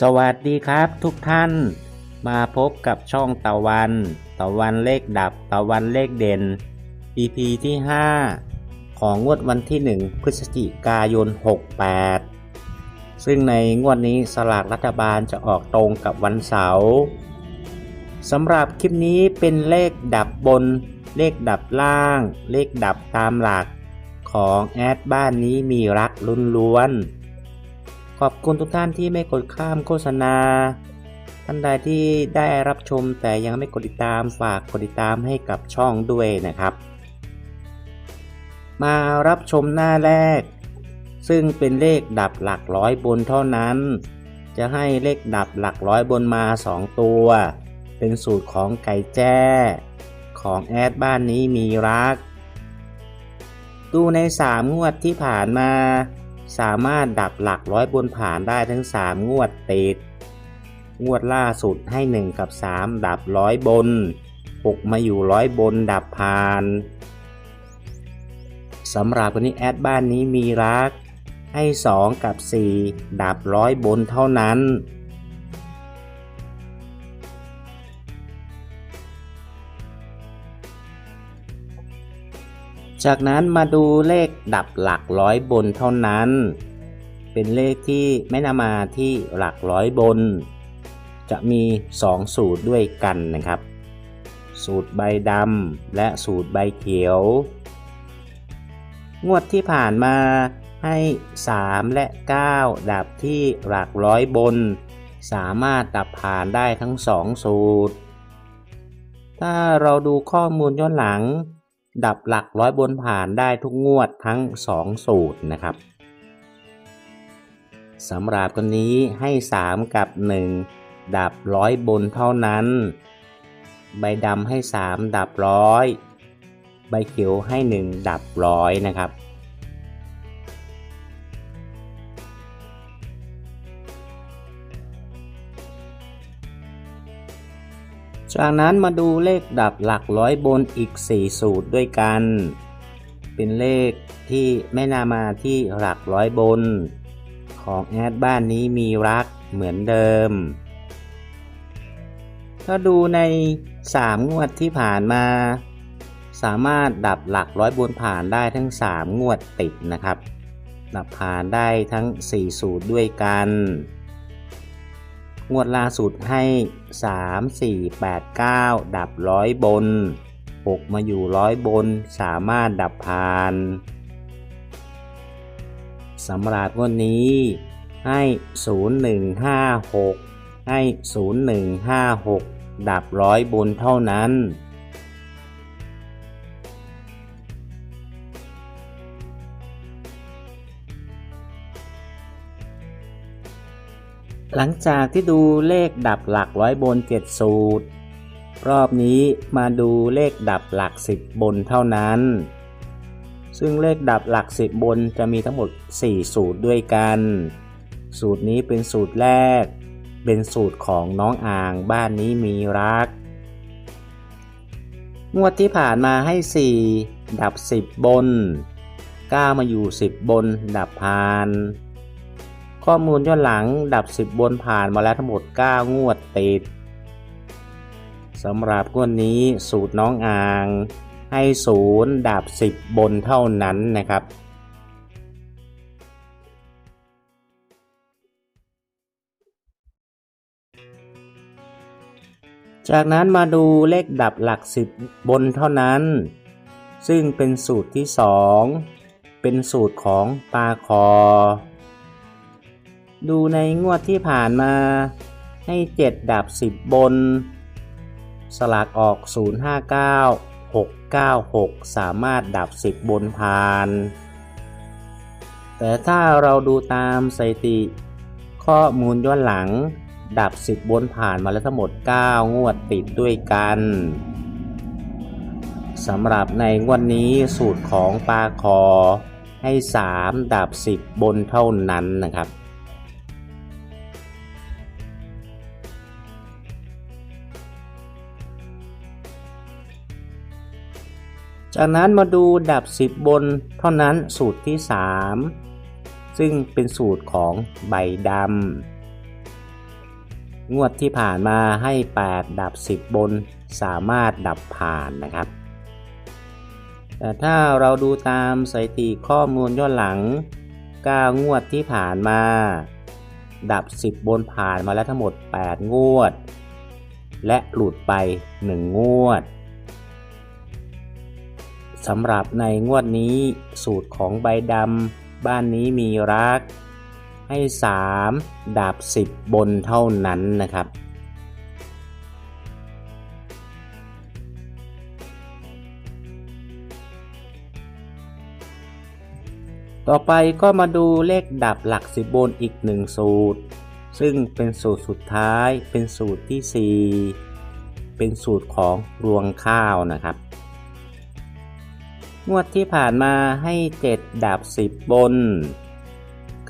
สวัสดีครับทุกท่าน มาพบกับช่องตะวัน ตะวันเลขดับ ตะวันเลขเด่น EP ที่ 5 ของงวดวันที่ 1 พฤศจิกายน 68 ซึ่งในงวดนี้สลากรัฐบาลจะออกตรงกับวันเสาร์สำหรับคลิปนี้เป็นเลขดับบน เลขดับล่าง เลขดับตามหลักของแอดบ้านนี้มีรักลุ้นล้วน ขอบคุณทุกท่านที่ไม่กดข้ามโฆษณา ท่านใดที่ได้รับชมแต่ยังไม่กดติดตามฝากกดติดตามให้กับช่องด้วยนะครับ มารับชมหน้าแรก ซึ่งเป็นเลขดับหลักร้อยบนเท่านั้น จะให้เลขดับหลักร้อยบนมา 2 ตัว เป็นสูตรของไก่แจ้ ของแอดบ้านนี้มีรัก ดูใน 3 งวดที่ผ่านมา สามารถดับหลักร้อยบนผ่านได้ทั้ง 3 งวดติด งวดล่าสุดให้ 1 กับ 3 ดับร้อยบน 6 มาอยู่ร้อยบนดับผ่านสำหรับวันนี้แอดบ้านนี้มีรัก ให้ 2 กับ 4 ดับร้อยบนเท่านั้น จากนั้นมาดูเลขดับหลักร้อยบนเท่านั้น เป็นเลขที่ไม่นำมาที่หลักร้อยบน จะมี 2 สูตรด้วยกันนะครับ สูตรใบดำและสูตรใบเขียว งวดที่ผ่านมาให้ 3 และ 9 ดับที่หลักร้อยบน สามารถดับผ่านได้ทั้ง 2 สูตร ถ้าเราดูข้อมูลย้อนหลัง ดับหลักร้อยบนผ่านได้ทุกงวดทั้ง 2 สูตรนะครับสำหรับตัวนี้ให้ 3 กับ 1 ดับร้อยบนเท่านั้น ใบดำให้ 3 ดับร้อย ใบเขียวให้ 1 ดับร้อยนะครับ จากนั้นมาดูเลขดับหลักร้อยบนอีก 4 สูตรด้วยกัน เป็นเลขที่ไม่นามาที่หลักร้อยบน ของแอดบ้านนี้มีรักเหมือนเดิม ถ้าดูใน 3 งวดที่ผ่านมา สามารถดับหลักร้อยบนผ่านได้ทั้ง 3 งวดติดนะครับ ดับผ่านได้ทั้ง 4 สูตรด้วยกัน งวดล่าสุดให้ 3 4 8 9 ดับร้อยบน 6 มาอยู่ร้อยบน สามารถดับผ่านสำหรับงวดนี้ให้ 0156 ให้ 0156 ดับร้อยบนเท่านั้น หลังจากที่ดูเลขดับหลักร้อยบน 7 สูตร รอบนี้มาดูเลขดับหลัก 10 บนเท่านั้น ซึ่งเลขดับหลัก 10 บนจะมีทั้งหมด 4 สูตรด้วยกัน สูตรนี้เป็นสูตรแรก เป็นสูตรของน้องอ่างบ้านนี้มีรัก งวดที่ผ่านมาให้ 4 ดับ 10 บน 9 มาอยู่ 10 บนดับพาน ข้อมูลย้อนหลังดับ 10 บนผ่านมาแล้วทั้งหมด 9 งวดติดสำหรับงวดนี้สูตรน้องอ่างให้ศูนย์ดับ 10 บนเท่านั้นนะครับจากนั้นมาดูเลขดับหลัก 10 บนเท่านั้น ซึ่งเป็นสูตรที่ 2 เป็นสูตรของปาคอ ดูในงวดที่ผ่านมาให้ 7 ดับ 10 บน สลากออก 059 696 สามารถดับ 10 บนผ่าน แต่ถ้าเราดูตามสถิติ ข้อมูลย้อนหลัง ดับ 10 บนผ่านมาแล้วทั้งหมด 9 งวดติดด้วยกันสำหรับในงวดนนี้สูตรของปลาคอให้ 3 ดับ 10 บนเท่านั้นนะครับ จากนั้นมาดูดับ 10 บนเท่านั้นสูตรที่ 3 ซึ่งเป็นสูตรของใบดำงวดที่ผ่านมาให้ 8 ดับ 10 บนสามารถดับผ่านนะครับ แต่ถ้าเราดูตามสถิติข้อมูลย้อนหลัง 9 งวดที่ผ่านมา ดับ 10 บนผ่านมาแล้วทั้งหมด 8 งวด และหลุดไป 1 งวด สำหรับในงวดนี้สูตรของใบดำบ้านนี้มีรัก ให้ 3 ดาบ 10 บนเท่านั้นนะครับ ต่อไปก็มาดูเลขดับหลักสิบบนอีกหนึ่งสูตร ซึ่งเป็นสูตรสุดท้ายเป็นสูตรที่ 4 เป็นสูตรของรวงข้าวนะครับ งวดที่ผ่านมาให้ 7 ดับ 10 บน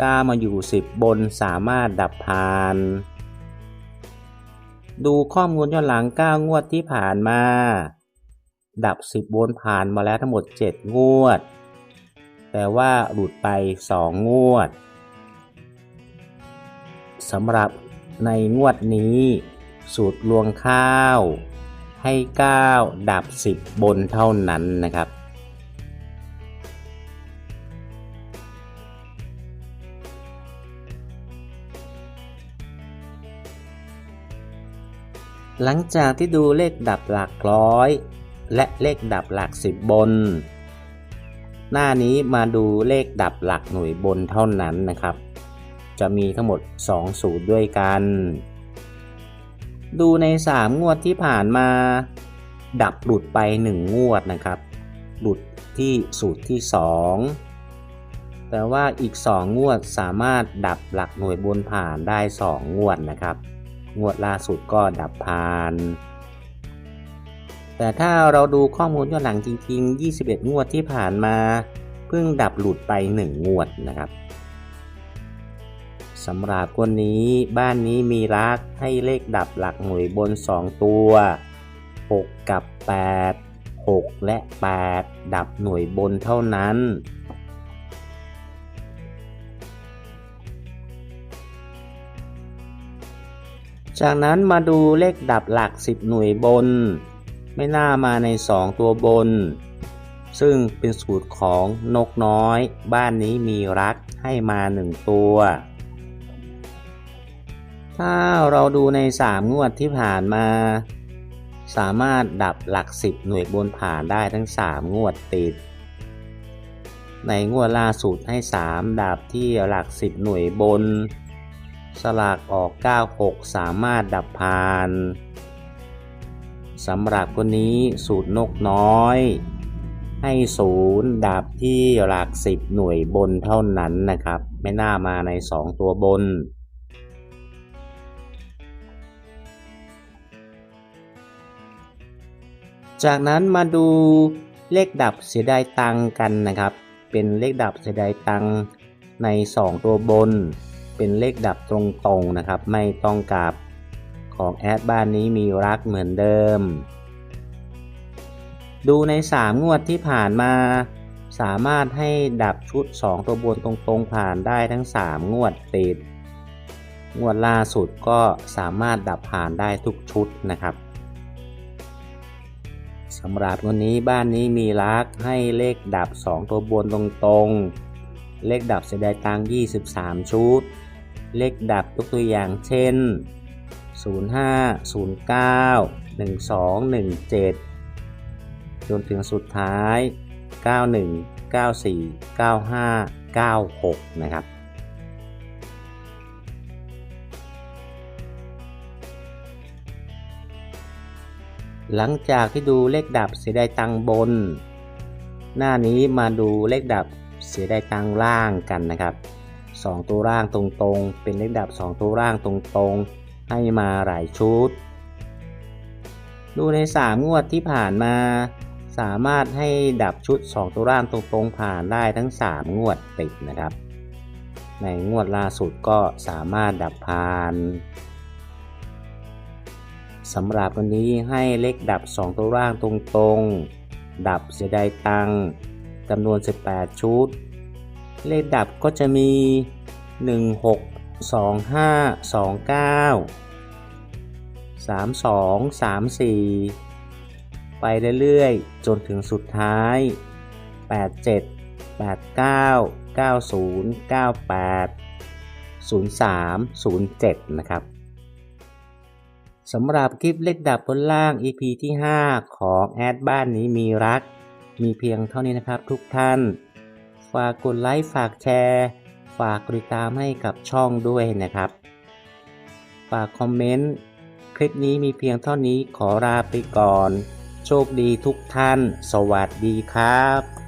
ก้ามาอยู่ 10 บนสามารถดับผ่าน ดูข้อมูลย้อนหลัง 9 งวดที่ผ่านมา ดับ 10 บนผ่านมาแล้วทั้งหมด 7 งวด แต่ว่าหลุดไป 2 งวดสำหรับในงวดนี้ สูตรลวงข้าว ให้ 9 ดับ 10 บนเท่านั้นนะครับ หลังจากที่ดูเลขดับหลักร้อย และเลขดับหลักสิบบน หน้านี้มาดูเลขดับหลักหน่วยบนเท่านั้นนะครับ จะมีทั้งหมด2สูตรด้วยกัน ดูใน 3 งวดที่ผ่านมา ดับหลุดไป 1 งวดนะครับ หลุดที่สูตรที่ 2 แต่ว่าอีก 2 งวดสามารถดับหลักหน่วยบนผ่านได้ 2 งวดนะครับ งวดล่าสุดก็ดับผ่าน แต่ถ้าเราดูข้อมูลย้อนหลังจริงๆ 21 งวดที่ผ่านมาเพิ่งดับหลุดไป 1 งวดนะครับสำหรับคนนี้บ้านนี้มีรักให้เลขดับหลักหน่วยบน 2 ตัว 6 กับ 8 6 และ 8 ดับหน่วยบนเท่านั้น จากนั้นมาดูเลขดับหลัก 10 หน่วยบน ไม่น่ามาใน 2 ตัวบน ซึ่งเป็นสูตรของนกน้อย บ้านนี้มีรักให้มา 1 ตัว ถ้าเราดูใน 3 งวดที่ผ่านมา สามารถดับหลัก 10 หน่วยบนผ่านได้ทั้ง 3 งวดติด ในงวดล่าสุดให้ 3 ดับที่หลัก 10 หน่วยบน สลากออก 96 สามารถดับผ่านสำหรับคนนี้สูตรนกน้อย ให้ศูนย์ดับที่หลัก10หน่วยบนเท่านั้นนะครับ ไม่น่ามาใน 2 ตัวบน จากนั้นมาดูเลขดับเสียดายตังกันนะครับ เป็นเลขดับเสียดายตังใน 2 ตัวบน เป็นเลขดับตรงๆนะครับ ไม่ต้องกลับของแอดบ้านนี้มีรักเหมือนเดิม ดูใน 3 งวดที่ผ่านมา สามารถให้ดับชุด 2 ตัวบนตรงๆ ผ่านได้ทั้ง 3 งวดติด งวดล่าสุดก็สามารถดับผ่านได้ทุกชุดนะครับสำหรับวันนี้บ้านนี้มีรักให้เลขดับ 2 ตัวบนตรงๆ เลขดับเสียดายตัง23 ชุด เลขดับทุกตัวอย่างเช่น 05 09 1217 จนถึงสุดท้าย 91 94 95 96 นะครับหลังจากที่ดูเลขดับเสียดายตังบน หน้านี้มาดูเลขดับเสียดายตังล่างกันนะครับ 2 ตัวล่างตรงๆ เป็นเลขดับ 2 ตัวล่างตรงๆ ให้มาหลายชุด ดูใน 3 งวดที่ผ่านมา สามารถให้ดับชุด 2 ตัวล่างตรงๆ ผ่านได้ทั้ง 3 งวดติดนะครับ ในงวดล่าสุดก็สามารถดับผ่านสำหรับวันนี้ให้เลขดับ 2 ตัวล่างตรงๆ ดับเสียดายตังจำนวน 18 ชุด เลขดับก็จะมี 1 6 2 5 2 9 32 34 ไปเรื่อยๆ จนถึงสุดท้าย 87 89 90 98 03 07 นะครับสำหรับคลิปเลขดับบนล่าง EP ที่ 5 ของแอดบ้านนี้มีรัก มีเพียงเท่านี้นะครับทุกท่าน ฝากกดไลค์ฝากแชร์ ฝากติดตามให้กับช่องด้วยนะครับ ฝากคอมเมนต์ คลิปนี้มีเพียงเท่านี้ขอลาไปก่อน โชคดีทุกท่าน สวัสดีครับ